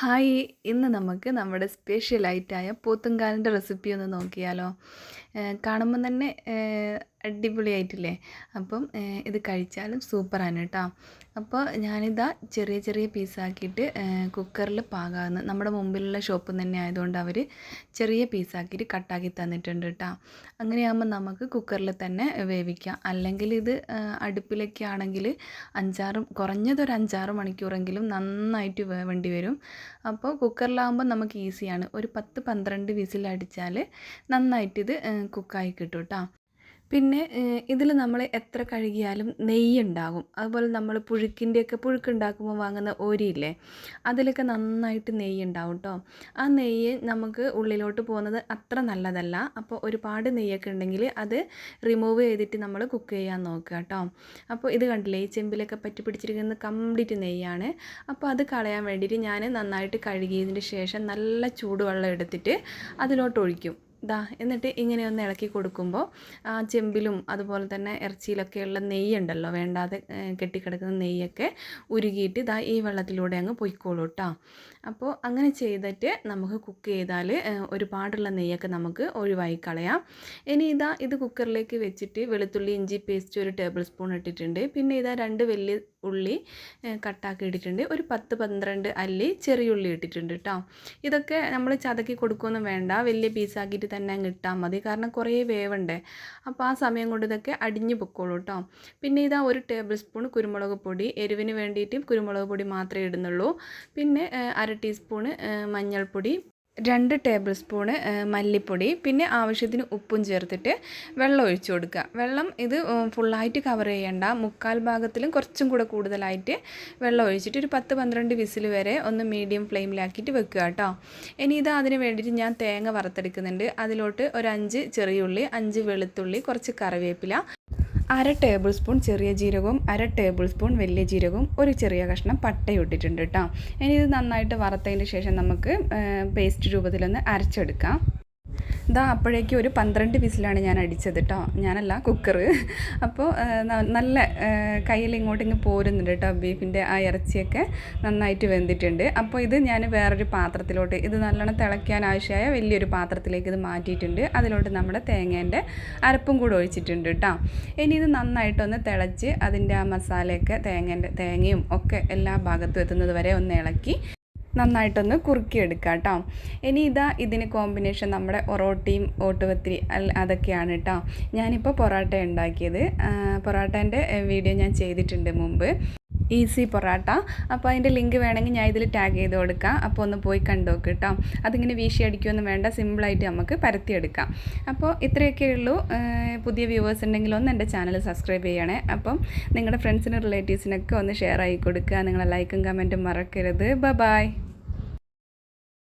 Hi. ഇന്ന് നമുക്ക് നമ്മുടെ സ്പെഷ്യലായിട്ടായ പോത്തുംകാലിന്റെ റെസിപ്പി ഒന്ന് നോക്കിയാലോ. കാണുമ്പം തന്നെ അടിപൊളിയായിട്ടില്ലേ? അപ്പം ഇത് കഴിച്ചാലും സൂപ്പറാണ് കേട്ടോ. അപ്പോൾ ഞാനിതാ ചെറിയ ചെറിയ പീസാക്കിയിട്ട് കുക്കറിൽ പാകാവുന്ന നമ്മുടെ മുമ്പിലുള്ള ഷോപ്പ് തന്നെ ആയതുകൊണ്ട് അവർ ചെറിയ പീസാക്കിയിട്ട് കട്ടാക്കി തന്നിട്ടുണ്ട് കേട്ടോ. അങ്ങനെയാകുമ്പോൾ നമുക്ക് കുക്കറിൽ തന്നെ വേവിക്കാം. അല്ലെങ്കിൽ ഇത് അടുപ്പിലൊക്കെ ആണെങ്കിൽ അഞ്ചാറ് കുറഞ്ഞതൊരു അഞ്ചാറ് മണിക്കൂറെങ്കിലും നന്നായിട്ട് വേവേണ്ടി വരും. അപ്പോൾ കുക്കറിലാകുമ്പോൾ നമുക്ക് ഈസിയാണ്. ഒരു പത്ത് പന്ത്രണ്ട് വിസിലടിച്ചാൽ നന്നായിട്ടിത് കുക്കായി കിട്ടും കേട്ടോ. പിന്നെ ഇതിൽ നമ്മൾ എത്ര കഴുകിയാലും നെയ്യ് ഉണ്ടാകും അതുപോലെ നമ്മൾ പുഴുക്കിന്റെയൊക്കെ പുഴുക്കുണ്ടാക്കുമ്പോൾ വാങ്ങുന്ന ഓരിയില്ലേ അതിലൊക്കെ നന്നായിട്ട് നെയ്യ് ഉണ്ടാവും കേട്ടോ ആ നെയ്യ് നമുക്ക് ഉള്ളിലോട്ട് പോകുന്നത് അത്ര നല്ലതല്ല. അപ്പോൾ ഒരുപാട് നെയ്യൊക്കെ ഉണ്ടെങ്കിൽ അത് റിമൂവ് ചെയ്തിട്ട് നമ്മൾ കുക്ക് ചെയ്യാൻ നോക്കുക കേട്ടോ അപ്പോൾ ഇത് കണ്ടില്ലേ ഈ ചെമ്പിലൊക്കെ പറ്റി പിടിച്ചിരിക്കുന്നത് കംപ്ലീറ്റ് നെയ്യാണ്. അപ്പോൾ അത് കളയാൻ വേണ്ടിയിട്ട് ഞാൻ നന്നായിട്ട് കഴുകിയതിന് ശേഷം നല്ല ചൂടുവെള്ളം എടുത്തിട്ട് അതിലോട്ട് ഒഴിക്കും. ദാ എന്നിട്ട് ഇങ്ങനെ ഒന്ന് ഇളക്കി കൊടുക്കുമ്പോൾ ആ ചെമ്പിലും അതുപോലെ തന്നെ ഇറച്ചിയിലൊക്കെയുള്ള നെയ്യുണ്ടല്ലോ വേണ്ടാതെ കെട്ടിക്കിടക്കുന്ന നെയ്യൊക്കെ ഉരുകിയിട്ട് ദാ ഈ വെള്ളത്തിലൂടെ അങ്ങ് പൊയ്ക്കോളൂ കേട്ടോ അപ്പോൾ അങ്ങനെ ചെയ്തിട്ട് നമുക്ക് കുക്ക് ചെയ്താൽ ഒരുപാടുള്ള നെയ്യൊക്കെ നമുക്ക് ഒഴിവായി കളയാം. ഇനി ഇതാ ഇത് കുക്കറിലേക്ക് വെച്ചിട്ട് വെളുത്തുള്ളി ഇഞ്ചി പേസ്റ്റ് ഒരു ടേബിൾ സ്പൂൺ ഇട്ടിട്ടുണ്ട്. പിന്നെ ഇതാ രണ്ട് വലിയ ഉള്ളി കട്ടാക്കി ഇട്ടിട്ടുണ്ട്. ഒരു പത്ത് പന്ത്രണ്ട് അല്ലി ചെറിയ ഉള്ളി ഇട്ടിട്ടുണ്ട് കേട്ടോ ഇതൊക്കെ നമ്മൾ ചതക്കി കൊടുക്കുകയൊന്നും വേണ്ട വലിയ പീസാക്കിയിട്ട് തന്നെ അങ്ങ് ഇട്ടാൽ മതി. കാരണം കുറേ വേവുണ്ടേ. അപ്പോൾ ആ സമയം കൊണ്ട് ഇതൊക്കെ അടിഞ്ഞു പൊക്കോളൂ കേട്ടോ പിന്നെ ഇതാ ഒരു ടേബിൾ സ്പൂൺ കുരുമുളക് പൊടി. എരിവിന് വേണ്ടിയിട്ട് കുരുമുളക് പൊടി മാത്രമേ ഇടുന്നുള്ളൂ. പിന്നെ അര ടീസ്പൂണ് മഞ്ഞൾപ്പൊടി. രണ്ട് ടേബിൾ സ്പൂണ് മല്ലിപ്പൊടി പിന്നെ ആവശ്യത്തിന് ഉപ്പും ചേർത്തിട്ട് വെള്ളം ഒഴിച്ചു കൊടുക്കുക. വെള്ളം ഇത് ഫുള്ളായിട്ട് കവർ ചെയ്യേണ്ട. മുക്കാൽ ഭാഗത്തിലും കുറച്ചും കൂടെ കൂടുതലായിട്ട് വെള്ളം ഒഴിച്ചിട്ട് ഒരു പത്ത് പന്ത്രണ്ട് വിസിൽ വരെ ഒന്ന് മീഡിയം ഫ്ലെയിമിലാക്കിയിട്ട് വെക്കുക കേട്ടോ. ഇനി ഇത് അതിന് വേണ്ടിയിട്ട് ഞാൻ തേങ്ങ വറുത്തെടുക്കുന്നുണ്ട്. അതിലോട്ട് ഒരു അഞ്ച് ചെറിയുള്ളി അഞ്ച് വെളുത്തുള്ളി കുറച്ച് കറിവേപ്പില അര ടേബിൾ സ്പൂൺ ചെറിയ ജീരകവും അര ടേബിൾ സ്പൂൺ വലിയ ജീരകവും ഒരു ചെറിയ കഷ്ണം പട്ടയും ഇട്ടിട്ടുണ്ട് കേട്ടോ ഇനി ഇത് നന്നായിട്ട് വറുത്തതിന് ശേഷം നമുക്ക് പേസ്റ്റ് രൂപത്തിലൊന്ന് അരച്ചെടുക്കാം. ഇതാ അപ്പോഴേക്കും ഒരു പന്ത്രണ്ട് വിസിലാണ് ഞാൻ അടിച്ചത് കേട്ടോ ഞാനല്ല കുക്കർ അപ്പോൾ നല്ല കയ്യിൽ ഇങ്ങോട്ടിങ്ങ് പോരുന്നുണ്ട് കേട്ടോ ബീഫിന്റെ ആ ഇറച്ചിയൊക്കെ നന്നായിട്ട് വെന്തിട്ടുണ്ട്. അപ്പോൾ ഇത് ഞാൻ വേറൊരു പാത്രത്തിലോട്ട് ഇത് നല്ലോണം തിളയ്ക്കാൻ ആവശ്യമായ വലിയൊരു പാത്രത്തിലേക്ക് ഇത് മാറ്റിയിട്ടുണ്ട്. അതിലോട്ട് നമ്മുടെ തേങ്ങേന്റെ അരപ്പും കൂടെ ഒഴിച്ചിട്ടുണ്ട് കേട്ടോ ഇനി ഇത് നന്നായിട്ടൊന്ന് തിളച്ച് അതിന്റെ ആ മസാലയൊക്കെ തേങ്ങേന്റെ തേങ്ങയും ഒക്കെ എല്ലാ ഭാഗത്തും എത്തുന്നത് വരെ ഒന്ന് ഇളക്കി നന്നായിട്ടൊന്ന് കുറുക്കിയെടുക്കുക കേട്ടോ. ഇനി ഇതാ ഇതിന് കോമ്പിനേഷൻ നമ്മുടെ ഒറോട്ടിയും ഓട്ടുപത്തിരി അതൊക്കെയാണ് കേട്ടോ. ഞാനിപ്പോൾ പൊറോട്ട ഉണ്ടാക്കിയത്. പൊറോട്ടേന്റെ വീഡിയോ ഞാൻ ചെയ്തിട്ടുണ്ട് മുമ്പ്. ഈസി പൊറാട്ട. അപ്പോൾ അതിന്റെ ലിങ്ക് വേണമെങ്കിൽ ഞാൻ ഇതിൽ ടാഗ് ചെയ്ത് കൊടുക്കാം. അപ്പോൾ ഒന്ന് പോയി കണ്ടു നോക്ക് കേട്ടോ. അതിങ്ങനെ വീശി അടിക്കുമൊന്നും വേണ്ട. സിമ്പിളായിട്ട് നമുക്ക് പരത്തിയെടുക്കാം. അപ്പോൾ ഇത്രയൊക്കെ ഉള്ളൂ. പുതിയ വ്യൂവേഴ്സ് ഉണ്ടെങ്കിൽ ഒന്ന് എന്റെ ചാനൽ സബ്സ്ക്രൈബ് ചെയ്യണേ. അപ്പം നിങ്ങളുടെ ഫ്രണ്ട്സിനും റിലേറ്റീവ്സിനൊക്കെ ഒന്ന് ഷെയർ ആയി കൊടുക്കുക. നിങ്ങളെ ലൈക്കും കമന്റും മറക്കരുത്. ബ ബായ്